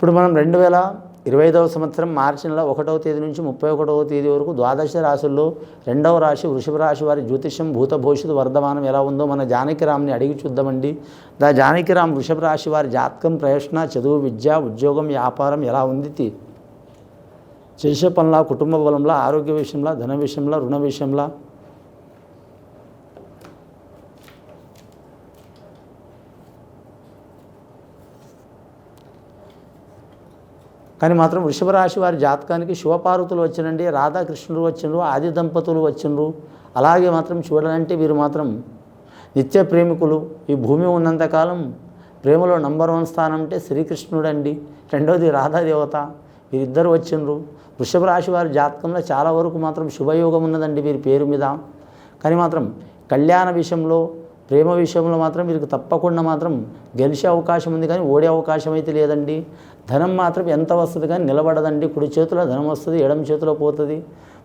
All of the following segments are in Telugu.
ఇప్పుడు మనం రెండు వేల ఇరవై ఐదవ సంవత్సరం మార్చి నెల ఒకటవ తేదీ నుంచి ముప్పై ఒకటవ తేదీ వరకు ద్వాదశ రాశుల్లో రెండవ రాశి వృషభ రాశి వారి జ్యోతిష్యం భూత భవిష్యత్తు వర్ధమానం ఎలా ఉందో మన జానకిరామ్ని అడిగి చూద్దామండి. దా జానకిరామ్ వృషభ రాశి వారి జాతకం ప్రయోజన చదువు విద్య ఉద్యోగం వ్యాపారం ఎలా ఉంది? చేసే పనుల కుటుంబ బలంలో ఆరోగ్య విషయంలో ధన విషయంలో రుణ విషయంలో కానీ మాత్రం వృషభరాశి వారి జాతకానికి శివపార్వతులు వచ్చినండి రాధాకృష్ణుడు వచ్చిండ్రు ఆది దంపతులు వచ్చిండ్రు. అలాగే మాత్రం చూడాలంటే వీరు మాత్రం నిత్య ప్రేమికులు. ఈ భూమి ఉన్నంతకాలం ప్రేమలో నంబర్ వన్ స్థానం అంటే శ్రీకృష్ణుడు అండి రెండోది రాధాదేవత. వీరిద్దరు వచ్చిండ్రు. వృషభ రాశి వారి జాతకంలో చాలా వరకు మాత్రం శుభయోగం ఉన్నదండి వీరి పేరు మీద. కానీ మాత్రం కళ్యాణ విషయంలో ప్రేమ విషయంలో మాత్రం వీరికి తప్పకుండా మాత్రం గెలిచే అవకాశం ఉంది కానీ ఓడే అవకాశం అయితే లేదండి. ధనం మాత్రం ఎంత వస్తుంది కానీ నిలబడదండి. కుడి చేతిలో ధనం వస్తుంది ఎడమ చేతిలో పోతుంది.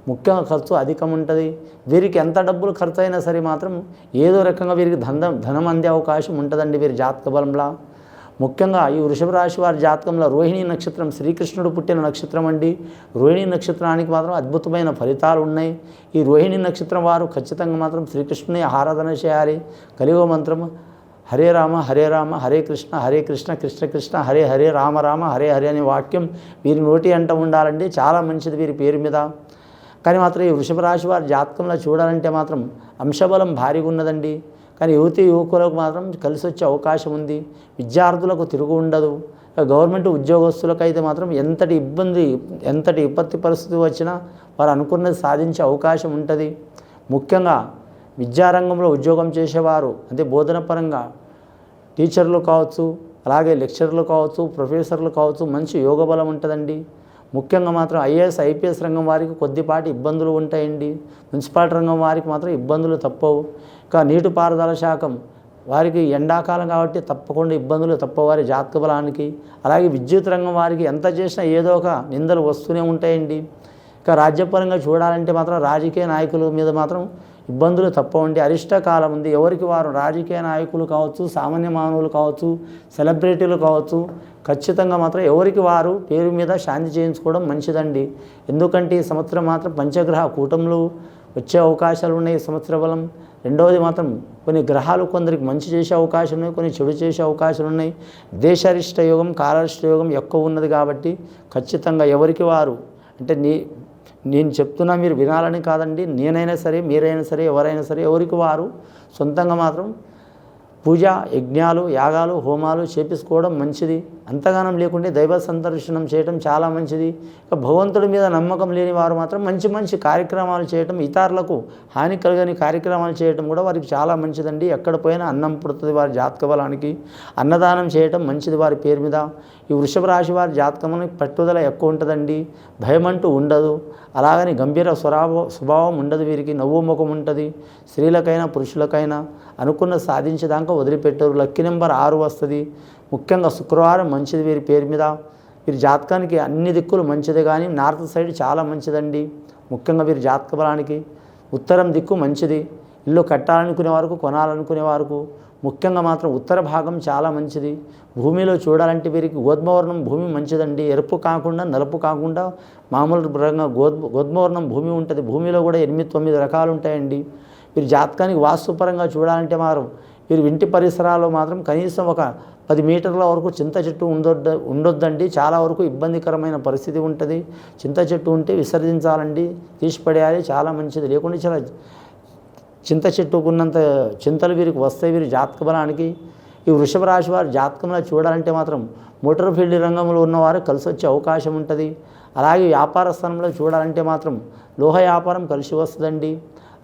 ముఖ్యంగా ఖర్చు అధికం ఉంటుంది. వీరికి ఎంత డబ్బులు ఖర్చు అయినా సరే మాత్రం ఏదో రకంగా వీరికి ధనం ధనం అందే అవకాశం ఉంటుందండి వీరి జాతక బలంలా. ముఖ్యంగా ఈ వృషభ రాశి వారి జాతకంలో రోహిణి నక్షత్రం శ్రీకృష్ణుడు పుట్టిన నక్షత్రం అండి. రోహిణి నక్షత్రానికి మాత్రం అద్భుతమైన ఫలితాలు ఉన్నాయి. ఈ రోహిణి నక్షత్రం వారు ఖచ్చితంగా మాత్రం శ్రీకృష్ణుని ఆరాధన చేయాలి. కలియుగ మంత్రం హరే రామ హరే రామ హరే కృష్ణ హరే కృష్ణ కృష్ణ కృష్ణ హరే హరే రామ రామ హరే హరే అనే వాక్యం వీరి నోటి అంట ఉండాలండి. చాలా మంచిది వీరి పేరు మీద. కానీ మాత్రం ఈ వృషభ రాశి వారి జాతకంలో చూడాలంటే మాత్రం అంశబలం భారీగా ఉన్నదండి. కానీ యువతి యువకులకు మాత్రం కలిసి వచ్చే అవకాశం ఉంది. విద్యార్థులకు తిరుగు ఉండదు. గవర్నమెంట్ ఉద్యోగస్తులకు అయితే మాత్రం ఎంతటి ఇబ్బంది ఎంతటి విపత్తి పరిస్థితి వచ్చినా వారు అనుకున్నది సాధించే అవకాశం ఉంటుంది. ముఖ్యంగా విద్యారంగంలో ఉద్యోగం చేసేవారు అంటే బోధన పరంగా టీచర్లు కావచ్చు అలాగే లెక్చరర్లు కావచ్చు ప్రొఫెసర్లు కావచ్చు మంచి యోగ బలం ఉంటుందండి. ముఖ్యంగా మాత్రం ఐఏఎస్ ఐపీఎస్ రంగం వారికి కొద్దిపాటి ఇబ్బందులు ఉంటాయండి. మున్సిపాలిటీ రంగం వారికి మాత్రం ఇబ్బందులు తప్పవు. ఇంకా నీటిపారుదల శాఖం వారికి ఎండాకాలం కాబట్టి తప్పకుండా ఇబ్బందులు తప్పవు వారి జాతక బలానికి. అలాగే విద్యుత్ రంగం వారికి ఎంత చేసినా ఏదో ఒక నిందలు వస్తూనే ఉంటాయండి. ఇక రాజ్యపరంగా చూడాలంటే మాత్రం రాజకీయ నాయకుల మీద మాత్రం ఇబ్బందులు తప్పవండి అరిష్టకాలం ఉంది. ఎవరికి వారు రాజకీయ నాయకులు కావచ్చు సామాన్య మానవులు కావచ్చు సెలబ్రిటీలు కావచ్చు ఖచ్చితంగా మాత్రం ఎవరికి వారు పేరు మీద శాంతి చేయించుకోవడం మంచిదండి. ఎందుకంటే ఈ సంవత్సరం మాత్రం పంచగ్రహ కూటములు వచ్చే అవకాశాలు ఉన్నాయి ఈ సంవత్సర బలం. రెండవది మాత్రం కొన్ని గ్రహాలు కొందరికి మంచి చేసే అవకాశం ఉన్నాయి కొన్ని చెడు చేసే అవకాశాలు ఉన్నాయి. దేశారిష్ట యోగం కాలరిష్ట యోగం ఎక్కువ ఉన్నది కాబట్టి ఖచ్చితంగా ఎవరికి వారు అంటే నీ నేను చెప్తున్నా మీరు వినాలని కాదండి. నేనైనా సరే మీరైనా సరే ఎవరైనా సరే ఎవరికి వారు సొంతంగా మాత్రం పూజ యజ్ఞాలు యాగాలు హోమాలు చేపించుకోవడం మంచిది. అంతగానం లేకుంటే దైవ సందర్శనం చేయటం చాలా మంచిది. ఇక భగవంతుడి మీద నమ్మకం లేని వారు మాత్రం మంచి మంచి కార్యక్రమాలు చేయటం ఇతరులకు హాని కలగని కార్యక్రమాలు చేయటం కూడా వారికి చాలా మంచిదండి. ఎక్కడ పోయినా అన్నం పుడుతుంది వారి జాతక బలానికి అన్నదానం చేయటం మంచిది వారి పేరు మీద. ఈ వృషభ రాశి వారి జాతకముని పట్టుదల ఎక్కువ ఉంటుందండి. భయం అంటూ ఉండదు. అలాగని గంభీర స్వరాభ స్వభావం ఉండదు వీరికి. నవ్వు ముఖం ఉంటుంది. స్త్రీలకైనా పురుషులకైనా అనుకున్న సాధించేదాకా వదిలిపెట్టరు. లక్కీ నెంబర్ ఆరు వస్తుంది. ముఖ్యంగా శుక్రవారం మంచిది వీరి పేరు మీద. వీరి జాతకానికి అన్ని దిక్కులు మంచిది కానీ నార్త్ సైడ్ చాలా మంచిదండి. ముఖ్యంగా వీరి జాతక బలానికి ఉత్తరం దిక్కు మంచిది. ఇల్లు కట్టాలనుకునే వరకు కొనాలనుకునే వరకు ముఖ్యంగా మాత్రం ఉత్తర భాగం చాలా మంచిది. భూమిలో చూడాలంటే వీరికి గోధుమవర్ణం భూమి మంచిదండి. ఎరుపు కాకుండా నలుపు కాకుండా మామూలు రకంగా గోధుమ గోధుమవర్ణం భూమి ఉంటుంది. భూమిలో కూడా ఎనిమిది తొమ్మిది రకాలు ఉంటాయండి. వీరి జాతకానికి వాస్తుపరంగా చూడాలంటే మాత్రం వీరి ఇంటి పరిసరాల్లో మాత్రం కనీసం ఒక పది మీటర్ల వరకు చింత చెట్టు ఉండొద్ద ఉండొద్దండి. చాలా వరకు ఇబ్బందికరమైన పరిస్థితి ఉంటుంది. చింత చెట్టు ఉంటే విసర్జించాలండి. తీసిపడేయాలి చాలా మంచిది. లేకుంటే చాలా చింత చెట్టుకున్నంత చింతలు వీరికి వస్తాయి. వీరి జాతక బలానికి. ఈ వృషభ రాశి వారు జాతకంలో చూడాలంటే మాత్రం మోటార్ ఫీల్డ్ రంగంలో ఉన్నవారు కలిసి వచ్చే అవకాశం ఉంటుంది. అలాగే వ్యాపార స్థానంలో చూడాలంటే మాత్రం లోహ వ్యాపారం కలిసి వస్తుందండి.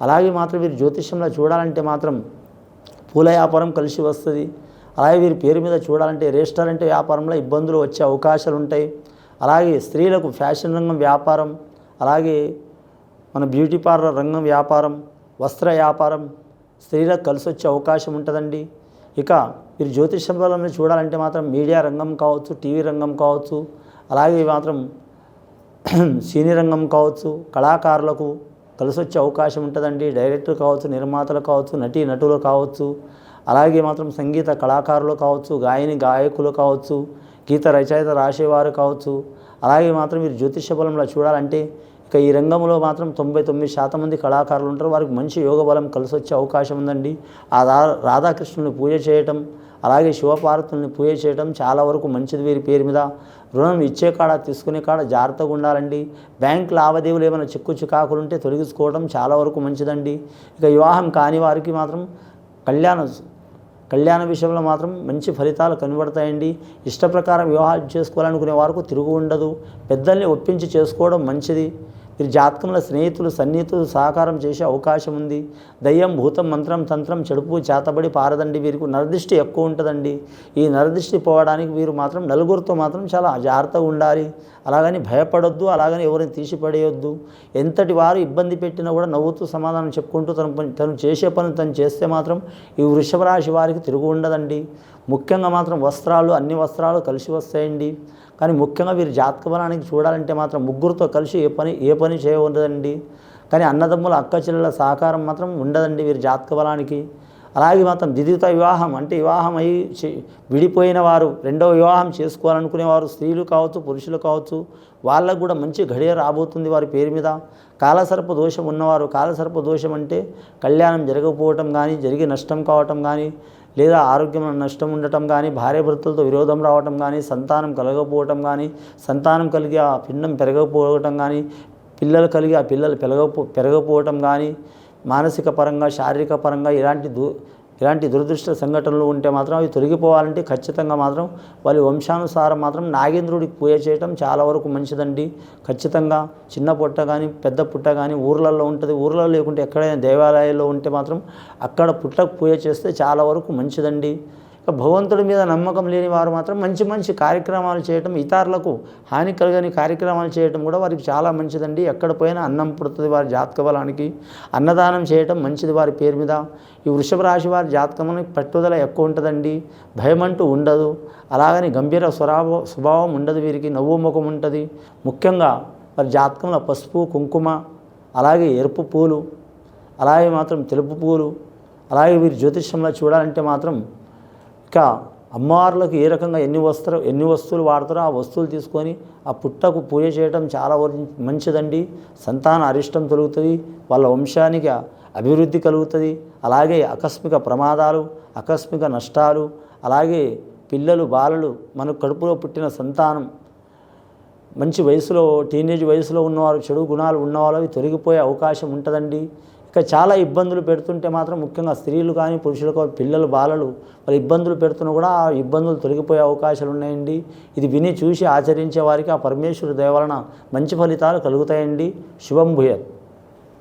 అలాగే మాత్రం వీరి జ్యోతిష్యంలో చూడాలంటే మాత్రం పూల వ్యాపారం కలిసి వస్తుంది. అలాగే వీరి పేరు మీద చూడాలంటే రెస్టారెంట్ వ్యాపారంలో ఇబ్బందులు వచ్చే అవకాశాలు ఉంటాయి. అలాగే స్త్రీలకు ఫ్యాషన్ రంగం వ్యాపారం అలాగే మన బ్యూటీ పార్లర్ రంగం వ్యాపారం వస్త్ర వ్యాపారం స్త్రీలకు కలిసి వచ్చే అవకాశం ఉంటుందండి. ఇక మీరు జ్యోతిష బలంలో చూడాలంటే మాత్రం మీడియా రంగం కావచ్చు టీవీ రంగం కావచ్చు అలాగే మాత్రం సినీ రంగం కావచ్చు కళాకారులకు కలిసి వచ్చే అవకాశం ఉంటుందండి. డైరెక్టర్ కావచ్చు నిర్మాతలు కావచ్చు నటీ నటులు కావచ్చు అలాగే మాత్రం సంగీత కళాకారులు కావచ్చు గాయని గాయకులు కావచ్చు గీత రచయిత రాసేవారు కావచ్చు అలాగే మాత్రం మీరు జ్యోతిష బలంలో చూడాలంటే ఇక ఈ రంగంలో మాత్రం తొంభై తొమ్మిది శాతం మంది కళాకారులు ఉంటారు. వారికి మంచి యోగ బలం కలిసి వచ్చే అవకాశం ఉందండి. ఆ రా రాధాకృష్ణుని పూజ చేయటం అలాగే శివపార్వతుల్ని పూజ చేయడం చాలా వరకు మంచిది వీరి పేరు మీద. రుణం ఇచ్చే కాడ తీసుకునే కాడ జాగ్రత్తగా ఉండాలండి. బ్యాంక్ లావాదేవీలు ఏమైనా చిక్కు చికాకులు ఉంటే తొలగించుకోవడం చాలా వరకు మంచిదండి. ఇక వివాహం కాని వారికి మాత్రం కళ్యాణ కళ్యాణ విషయంలో మాత్రం మంచి ఫలితాలు కనబడతాయండి. ఇష్టప్రకారం వివాహాలు చేసుకోవాలనుకునే వారికి తిరుగు ఉండదు. పెద్దల్ని ఒప్పించి చేసుకోవడం మంచిది. మీరు జాతకంలో స్నేహితులు సన్నిహితులు సహకారం చేసే అవకాశం ఉంది. దయ్యం భూతం మంత్రం తంత్రం చెడుపు చేతబడి పారదండి వీరికి నరదృష్టి ఎక్కువ ఉంటుందండి. ఈ నరదృష్టి పోవడానికి వీరు మాత్రం నలుగురితో మాత్రం చాలా జాగ్రత్తగా ఉండాలి. అలాగని భయపడొద్దు అలాగని ఎవరిని తీసిపడేయొద్దు. ఎంతటి వారు ఇబ్బంది పెట్టినా కూడా నవ్వుతూ సమాధానం చెప్పుకుంటూ తను పని తను చేసే పని తను చేస్తే మాత్రం ఈ వృషభ రాశి వారికి తిరుగు ఉండదండి. ముఖ్యంగా మాత్రం వస్త్రాలు అన్ని వస్త్రాలు కలిసి వస్తాయండి. కానీ ముఖ్యంగా వీరి జాతక బలానికి చూడాలంటే మాత్రం ముగ్గురితో కలిసి ఏ పని ఏ పని చేయకూడదండి కానీ అన్నదమ్ముల అక్క చెల్లెల సహకారం మాత్రం ఉండదండి వీరి జాతక బలానికి అలాగే మాత్రం ద్వితీయ వివాహం అంటే వివాహం అయి విడిపోయిన వారు రెండవ వివాహం చేసుకోవాలనుకునేవారు స్త్రీలు కావచ్చు పురుషులు కావచ్చు వాళ్ళకు కూడా మంచి ఘడియ రాబోతుంది వారి పేరు మీద. కాలసర్ప దోషం ఉన్నవారు కాలసర్ప దోషం అంటే కళ్యాణం జరగకపోవటం కానీ జరిగి నష్టం కావటం కానీ లేదా ఆరోగ్యం నష్టం ఉండటం కానీ భార్యాభర్తలతో విరోధం రావటం కానీ సంతానం కలగకపోవటం కానీ సంతానం కలిగి ఆ పిండం పెరగకపోవటం కానీ పిల్లలు కలిగి ఆ పిల్లలు పెరగపో పెరగకపోవటం కానీ మానసిక పరంగా శారీరక పరంగా ఇలాంటి దూ ఇలాంటి దురదృష్ట సంఘటనలు ఉంటే మాత్రం అవి తొలగిపోవాలంటే ఖచ్చితంగా మాత్రం వాళ్ళ వంశానుసారం మాత్రం నాగేంద్రుడికి పూజ చేయటం చాలా వరకు మంచిదండి. ఖచ్చితంగా చిన్న పుట్ట కానీ పెద్ద పుట్ట కానీ ఊర్లలో ఉంటుంది. ఊర్లలో లేకుంటే ఎక్కడైనా దేవాలయాల్లో ఉంటే మాత్రం అక్కడ పుట్టకు పూజ చేస్తే చాలా వరకు మంచిదండి. భగవంతుడి మీద నమ్మకం లేని వారు మాత్రం మంచి మంచి కార్యక్రమాలు చేయటం ఇతరులకు హాని కలగని కార్యక్రమాలు చేయటం కూడా వారికి చాలా మంచిదండి. ఎక్కడ పోయినా అన్నం పుడుతుంది వారి జాతక బలానికి అన్నదానం చేయటం మంచిది వారి పేరు మీద. ఈ వృషభ రాశి వారి జాతకముని పట్టుదల ఎక్కువ ఉంటుందండి. భయం అంటూ ఉండదు. అలాగని గంభీర స్వరాభ స్వభావం ఉండదు వీరికి. నవ్వు ముఖం ఉంటుంది. ముఖ్యంగా వారి జాతకంలో పసుపు కుంకుమ అలాగే ఎరుపు పూలు అలాగే మాత్రం తెలుపు పూలు అలాగే వీరి జ్యోతిష్యంలో చూడాలంటే మాత్రం ఇక అమ్మవార్లకు ఏ రకంగా ఎన్ని వస్త్ర ఎన్ని వస్తువులు వాడతారో ఆ వస్తువులు తీసుకొని ఆ పుట్టకు పూజ చేయడం చాలా మంచిదండి. సంతాన అరిష్టం తొలుగుతుంది. వాళ్ళ వంశానికి అభివృద్ధి కలుగుతుంది. అలాగే ఆకస్మిక ప్రమాదాలు ఆకస్మిక నష్టాలు అలాగే పిల్లలు బాలలు మన కడుపులో పుట్టిన సంతానం. మంచి వయసులో టీనేజ్ వయసులో ఉన్నవారు చెడు గుణాలు ఉన్నవాళ్ళు అవి తొలగిపోయే అవకాశం ఉంటుందండి. ఇక చాలా ఇబ్బందులు పెడుతుంటే మాత్రం ముఖ్యంగా స్త్రీలు కానీ పురుషులు కానీ పిల్లలు బాలలు వాళ్ళు ఇబ్బందులు పెడుతున్నా కూడా ఆ ఇబ్బందులు తొలగిపోయే అవకాశాలు ఉన్నాయండి. ఇది విని చూసి ఆచరించే వారికి ఆ పరమేశ్వరుడు దయవలన మంచి ఫలితాలు కలుగుతాయండి. శుభం భూయత్.